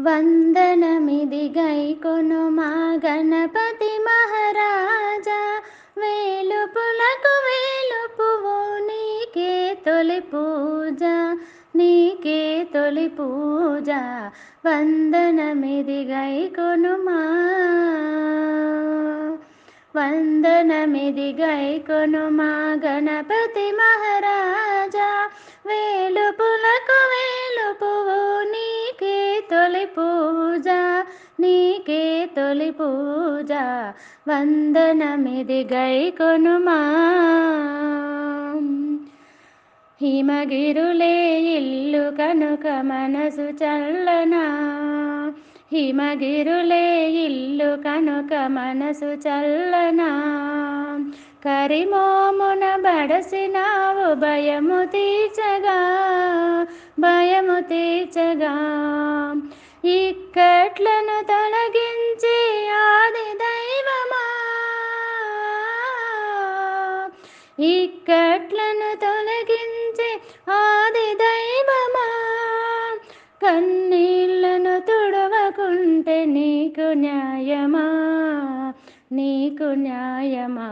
వందనమిది గైకొను మా గణపతి మహారాజా. వేలుపులకు వేలుపువు నీకే తొలి పూజ నీకే తొలి పూజ. వందనమిది గైకొను మా వందనమిది గైకొను మా గణపతి మహారాజా. వేలుపులకు తొలి పూజ వందనమిది గైకొనుమా హిమగిరులే ఇల్లు కనుక మనసు చల్లనా. హిమగిరులే ఇల్లు కనుక మనసు చల్లనా. కరిమోమున బడసినావు భయము తీర్చగా భయము తీర్చగా. ఇక్కట్లను తొలగించి ఇక్కట్లను తొలగించే ఆది దైవమా? కన్నీళ్ళను తుడవకుంటే నీకు న్యాయమా? నీకు న్యాయమా?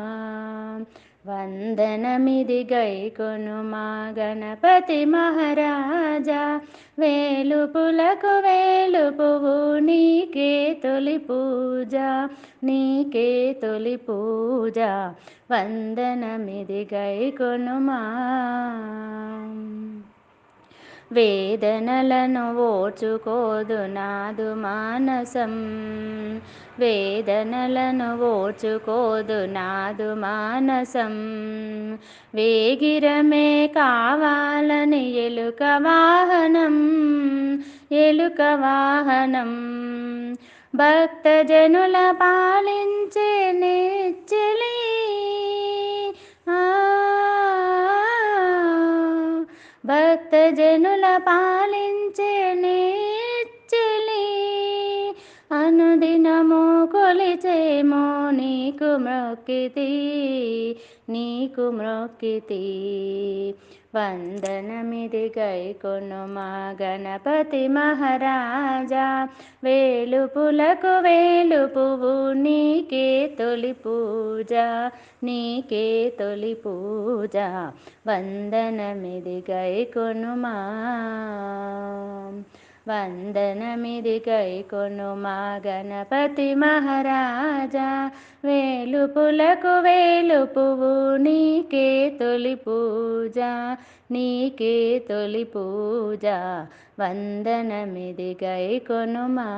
వందనమిది గైకొను మా గణపతి మహారాజా. వేలుపులకు వేలుపువు నీకే తొలి పూజ నీకే తొలి పూజ. వందనమిది గైకొను మా వేదనలను ఓర్చుకోదు నాదు మానసం. వేదనలను ఓర్చుకోదు నాదు మానసం. వేగిరమే కావాలని ఎలుక వాహనం ఎలుక వాహనం. భక్తజనుల పాలించే నెచ్చలి పాలించే నేచ్చలి నీకు మ్రొక్కితి నీకు మ్రొక్కితి. వందనమిది గైకొను మా గణపతి మహారాజా. వేలుపులకు వేలుపువు నీకే తొలి పూజ నీకే తొలి పూజ. వందనమిది గైకొను మా వందనమిది గైకొను మా గణపతి మహారాజా. వేలుపులకు వేలుపువు నీకే తొలి పూజ నీకే తొలి పూజ. వందనమిది గైకొను మా